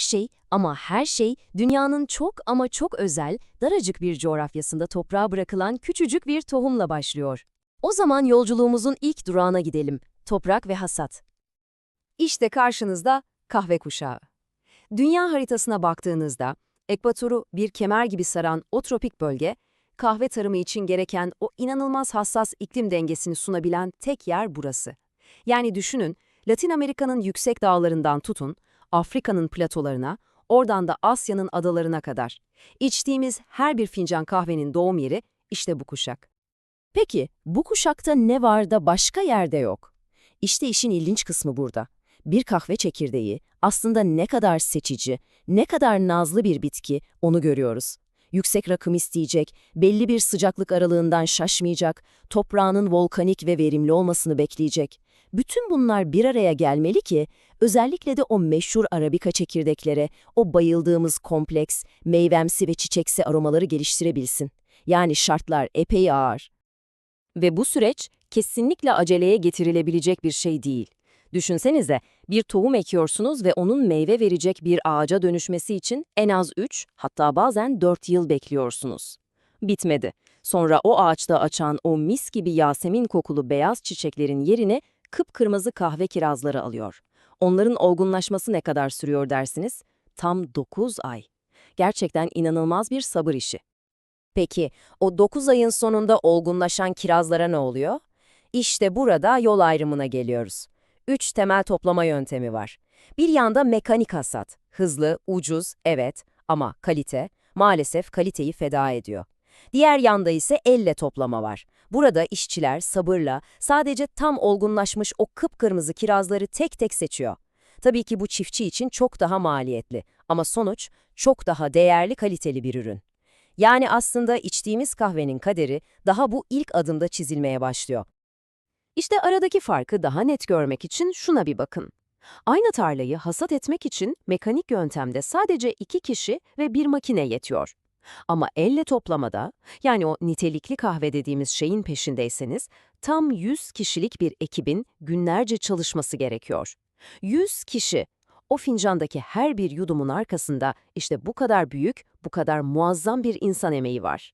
şey ama her şey dünyanın çok ama çok özel, daracık bir coğrafyasında toprağa bırakılan küçücük bir tohumla başlıyor. O zaman yolculuğumuzun ilk durağına gidelim. Toprak ve hasat. İşte karşınızda kahve kuşağı. Dünya haritasına baktığınızda, ekvatoru bir kemer gibi saran o tropik bölge, kahve tarımı için gereken o inanılmaz hassas iklim dengesini sunabilen tek yer burası. Yani düşünün, Latin Amerika'nın yüksek dağlarından tutun, Afrika'nın platolarına, oradan da Asya'nın adalarına kadar. İçtiğimiz her bir fincan kahvenin doğum yeri işte bu kuşak. Peki, bu kuşakta ne var da başka yerde yok? İşte işin ilginç kısmı burada. Bir kahve çekirdeği aslında ne kadar seçici, ne kadar nazlı bir bitki onu görüyoruz. Yüksek rakım isteyecek, belli bir sıcaklık aralığından şaşmayacak, toprağının volkanik ve verimli olmasını bekleyecek. Bütün bunlar bir araya gelmeli ki, özellikle de o meşhur arabika çekirdeklere, o bayıldığımız kompleks, meyvemsi ve çiçeksi aromaları geliştirebilsin. Yani şartlar epey ağır. Ve bu süreç kesinlikle aceleye getirilebilecek bir şey değil. Düşünsenize, bir tohum ekiyorsunuz ve onun meyve verecek bir ağaca dönüşmesi için en az 3, hatta bazen 4 yıl bekliyorsunuz. Bitmedi. Sonra o ağaçta açan o mis gibi yasemin kokulu beyaz çiçeklerin yerine kıpkırmızı kahve kirazları alıyor. Onların olgunlaşması ne kadar sürüyor dersiniz? Tam 9 ay. Gerçekten inanılmaz bir sabır işi. Peki, o 9 ayın sonunda olgunlaşan kirazlara ne oluyor? İşte burada yol ayrımına geliyoruz. Üç temel toplama yöntemi var. Bir yanda mekanik hasat. Hızlı, ucuz, evet ama kalite, maalesef kaliteyi feda ediyor. Diğer yanda ise elle toplama var. Burada işçiler sabırla sadece tam olgunlaşmış o kıpkırmızı kirazları tek tek seçiyor. Tabii ki bu çiftçi için çok daha maliyetli ama sonuç çok daha değerli kaliteli bir ürün. Yani aslında içtiğimiz kahvenin kaderi daha bu ilk adımda çizilmeye başlıyor. İşte aradaki farkı daha net görmek için şuna bir bakın. Aynı tarlayı hasat etmek için mekanik yöntemde sadece iki kişi ve bir makine yetiyor. Ama elle toplamada, yani o nitelikli kahve dediğimiz şeyin peşindeyseniz, tam 100 kişilik bir ekibin günlerce çalışması gerekiyor. 100 kişi. O fincandaki her bir yudumun arkasında işte bu kadar büyük, bu kadar muazzam bir insan emeği var.